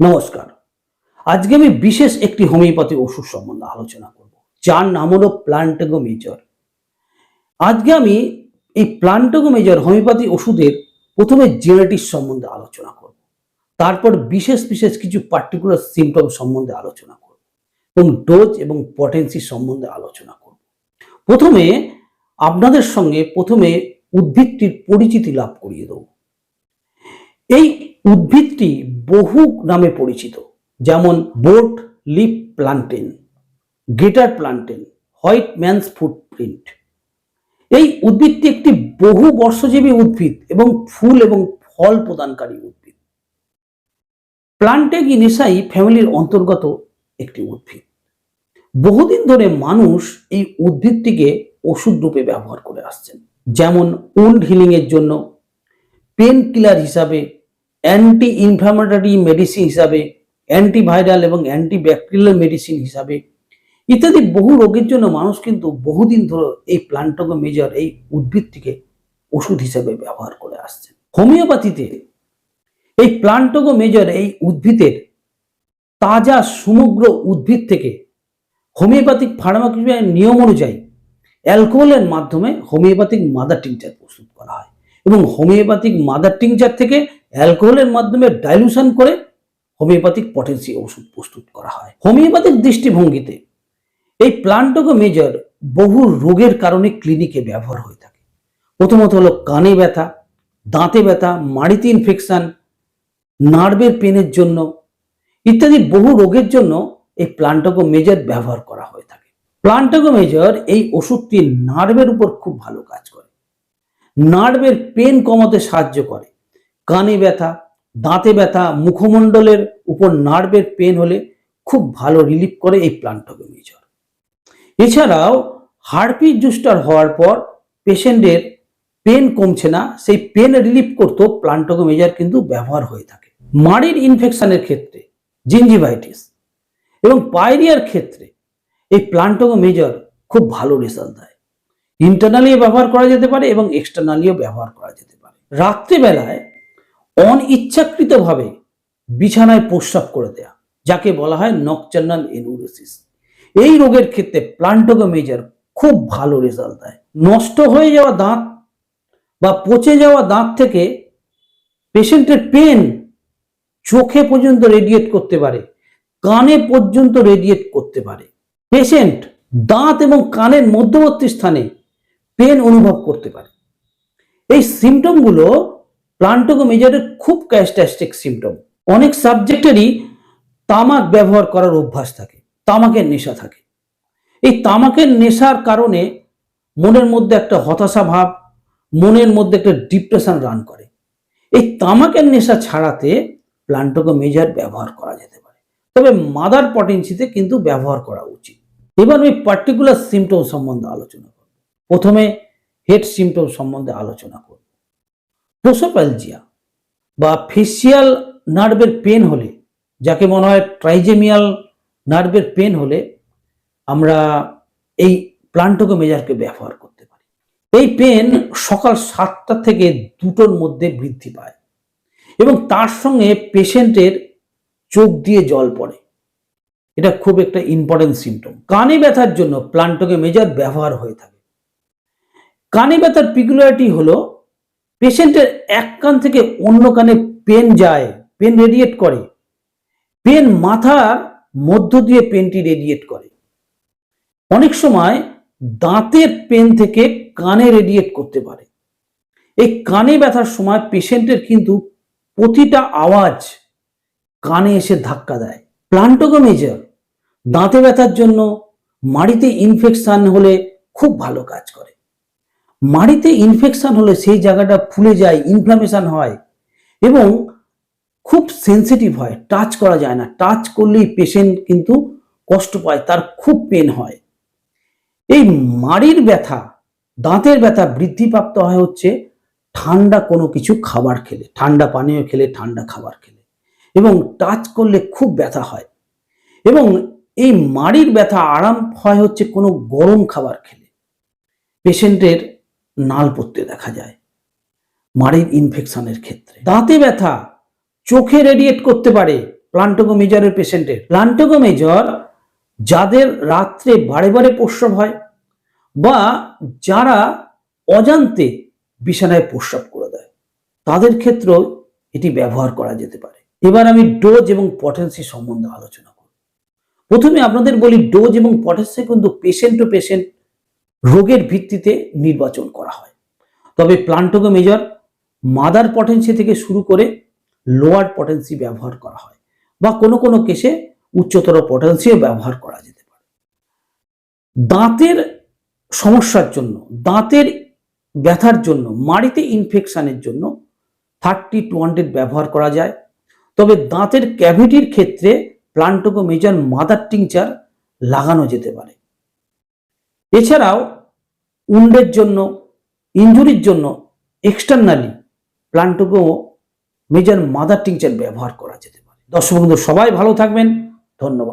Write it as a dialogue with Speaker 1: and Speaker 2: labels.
Speaker 1: নমস্কার। আজকে আমি বিশেষ একটি হোমিওপ্যাথি ওষুধ সম্বন্ধে আলোচনা করব, যার নাম হলো প্লান্টেগো মেজর আজকে আমি এই প্লান্টেগো মেজর হোমিওপ্যাথি ওষুধের প্রথমে জেনেটিক সম্বন্ধে আলোচনা করব, তারপর বিশেষ বিশেষ কিছু পার্টিকুলার সিমটম সম্বন্ধে আলোচনা করব, এবং ডোজ এবং পটেন্সি সম্বন্ধে আলোচনা করব। প্রথমে আপনাদের সঙ্গে প্রথমে উদ্ভিদটির পরিচিতি লাভ করিয়ে দেবো। এই উদ্ভিদটি বহু নামে পরিচিত, যেমন broadleaf plantain greater plantain, white man's footprint. এই উদ্ভিদটি একটি বহু বর্ষজীবী উদ্ভিদ এবং ফুল এবং ফল প্রদানকারী উদ্ভিদ। প্লান্টেগিনেসাই ফ্যামিলির অন্তর্গত একটি উদ্ভিদ। বহুদিন ধরে মানুষ এই উদ্ভিদটিকে ওষুধ রূপে ব্যবহার করে আসছেন, যেমন উন্ড হিলিং এর জন্য পেন কিলার হিসাবে অ্যান্টি ইনফ্লামেটরি মেডিসিন হিসাবে অ্যান্টিভাইরাল এবং অ্যান্টি অ্যান্টিব্যাকটেরিয়াল মেডিসিন হিসাবে। ইত্যাদি বহু রোগের জন্য মানুষ কিন্তু বহুদিন ধরে এই প্লান্টগো মেজর এই উদ্ভিদটিকে ওষুধ হিসাবে ব্যবহার করে আসছে হোমিওপ্যাথিতে এই প্লান্টগো মেজর এই উদ্ভিদের তাজা সমগ্র উদ্ভিদ থেকে হোমিওপ্যাথিক ফার্মাকোপিয়ার নিয়ম অনুযায়ী অ্যালকোহলের মাধ্যমে হোমিওপ্যাথিক মাদার টিংচার প্রস্তুত করা হয় এবং হোমিওপ্যাথিক মাদার টিংচার থেকে অ্যালকোহলের মাধ্যমে ডাইলুশন করে হোমিওপ্যাথিক পটেন্সি ওষুধ প্রস্তুত করা হয়। হোমিওপ্যাথিক দৃষ্টিভঙ্গিতে এই প্লান্টগো মেজর বহু রোগের কারণে ক্লিনিকে ব্যবহার হয়ে থাকে। প্রথমত হলো কানে ব্যথা, দাঁতে ব্যথা, মাড়িতে ইনফেকশন নার্ভের পেনের জন্য ইত্যাদি বহু রোগের জন্য এই প্লান্টগো মেজর ব্যবহার করা হয়ে থাকে। প্লান্টগো মেজর এই ওষুধটি নার্ভের উপর খুব ভালো কাজ করে। নার্ভের পেন কমাতে সাহায্য করে। কানে ব্যথা, দাঁতে ব্যথা, মুখমণ্ডলের উপর নার্ভের পেন হলে খুব ভালো রিলিফ করে এই প্লান্টোগোমিজর। এছাড়াও হার্পি জুস্টার হওয়ার পর পেশেন্টের পেন কমছে না, সেই পেন রিলিফ করতেও প্লান্টোগোমিজার কিন্তু ব্যবহার হয়ে থাকে। মাড়ির ইনফেকশনের ক্ষেত্রে জিঞ্জিভাইটিস এবং পায়রিয়ার ক্ষেত্রে এই প্লান্টোগোমিজর খুব ভালো রেজাল্ট দেয়। ইন্টারনালিও ব্যবহার করা যেতে পারে এবং এক্সটার্নালিও ব্যবহার করা যেতে পারে। রাত্রিবেলায় অনিচ্ছাকৃতভাবে বিছানায় প্রস্রাব করে দেয়া, যাকে বলা হয় নকচার্নাল এনুরেসিস এই রোগের ক্ষেত্রে প্লান্টোগো মেজার খুব ভালো রেজাল্ট দেয়। নষ্ট হয়ে যাওয়া দাঁত বা পচে যাওয়া দাঁত থেকে পেশেন্টের পেন চোখে পর্যন্ত রেডিয়েট করতে পারে, কানে পর্যন্ত রেডিয়েট করতে পারে। পেশেন্ট দাঁত এবং কানের মধ্যবর্তী স্থানে পেন অনুভব করতে পারে। এই সিমটমগুলো প্লান্টোগো মেজরের খুব ক্যাস্টাস্টিক সিমটম অনেক সাবজেক্টেরই তামাক ব্যবহার করার অভ্যাস থাকে, তামাকের নেশা থাকে। এই তামাকের নেশার কারণে মনের মধ্যে একটা হতাশা ভাব, মনের মধ্যে একটা ডিপ্রেশন রান করে। এই তামাকের নেশা ছাড়াতে প্লান্টোগো মেজার ব্যবহার করা যেতে পারে। তবে মাদার পটেন্সিতে কিন্তু ব্যবহার করা উচিত। এবার আমি পার্টিকুলার সিমটম সম্বন্ধে আলোচনা করব। প্রথমে হেড সিমটম সম্বন্ধে আলোচনা করব। প্রোসোপ্যালজিয়া বা ফেসিয়াল নার্ভের পেন হলে, যাকে মনে হয় ট্রাইজেমিয়াল নার্ভের পেন হলে, আমরা এই প্লান্টোগো মেজারকে ব্যবহার করতে পারি। এই পেন সকাল সাতটা থেকে দুটোর মধ্যে বৃদ্ধি পায় এবং তার সঙ্গে পেশেন্টের চোখ দিয়ে জল পড়ে। এটা খুব একটা ইম্পর্টেন্ট সিমটম কানে ব্যথার জন্য প্লান্টোগে মেজার ব্যবহার হয়ে থাকে। কানে ব্যথার পিকুলারিটি হলো পেশেন্টের এক কান থেকে অন্য কানে পেন যায় পেন রেডিয়েট করে। পেন মাথার মধ্য দিয়ে পেনটি রেডিয়েট করে। অনেক সময় দাঁতের পেন থেকে কানে রেডিয়েট করতে পারে। এই কানে ব্যথার সময় পেশেন্টের কিন্তু প্রতিটা আওয়াজ কানে এসে ধাক্কা দেয়। প্লান্টোগোমেজার দাঁতে ব্যথার জন্য মাড়িতে ইনফেকশন হলে খুব ভালো কাজ করে। মাড়িতে ইনফেকশন হলে সেই জায়গাটা ফুলে যায় ইনফ্লামেশন হয় এবং খুব সেন্সিটিভ হয় টাচ করা যায় না। টাচ করলেই পেশেন্ট কিন্তু কষ্ট পায়, তার খুব পেন হয়। এই মাড়ির ব্যথা, দাঁতের ব্যথা বৃদ্ধিপ্রাপ্ত হয় হচ্ছে ঠান্ডা কোনো কিছু খাবার খেলে, ঠান্ডা পানীয় খেলে, ঠান্ডা খাবার খেলে এবং টাচ করলে খুব ব্যথা হয় এবং এই মাড়ির ব্যথা আরাম হয় হচ্ছে কোনো গরম খাবার খেলে। পেশেন্টের নাল পড়তে দেখা যায়। মাড়ির ইনফেকশনের ক্ষেত্রে। দাঁতে ব্যথা, চোখে রেডিয়েট করতে পারে প্লান্টোগো মেজরের পেশেন্টের। প্লান্টোগো মেজর যাদের রাত্রে বারে বারে প্রস্রাব হয় বা যারা অজান্তে বিছানায় প্রস্রাব করে দেয়, তাদের ক্ষেত্রেও এটি ব্যবহার করা যেতে পারে। এবার আমি ডোজ এবং পটেন্সি সম্বন্ধে আলোচনা করব। প্রথমে আপনাদের বলি ডোজ এবং পটেন্সি কিন্তু পেশেন্ট টু পেশেন্ট রোগের ভিত্তিতে নির্বাচন করা হয়। তবে প্লান্টোগো মেজর মাদার পটেন্সি থেকে শুরু করে লোয়ার পটেন্সি ব্যবহার করা হয় বা কোনো কোনো কেসে উচ্চতর পটেন্সিও ব্যবহার করা যেতে পারে। দাঁতের সমস্যার জন্য, দাঁতের ব্যথার জন্য, মাড়িতে ইনফেকশানের জন্য থার্টি টু হান্ড্রেড ব্যবহার করা যায়। তবে দাঁতের ক্যাভিটির ক্ষেত্রে প্লান্টোগো মেজর মাদার টিংচার লাগানো যেতে পারে। এছাড়াও উন্ডের জন্য, ইঞ্জুরির জন্য externally plantago major mother tincture ব্যবহার করা যেতে পারে। দর্শক বন্ধু, সবাই ভালো থাকবেন। ধন্যবাদ।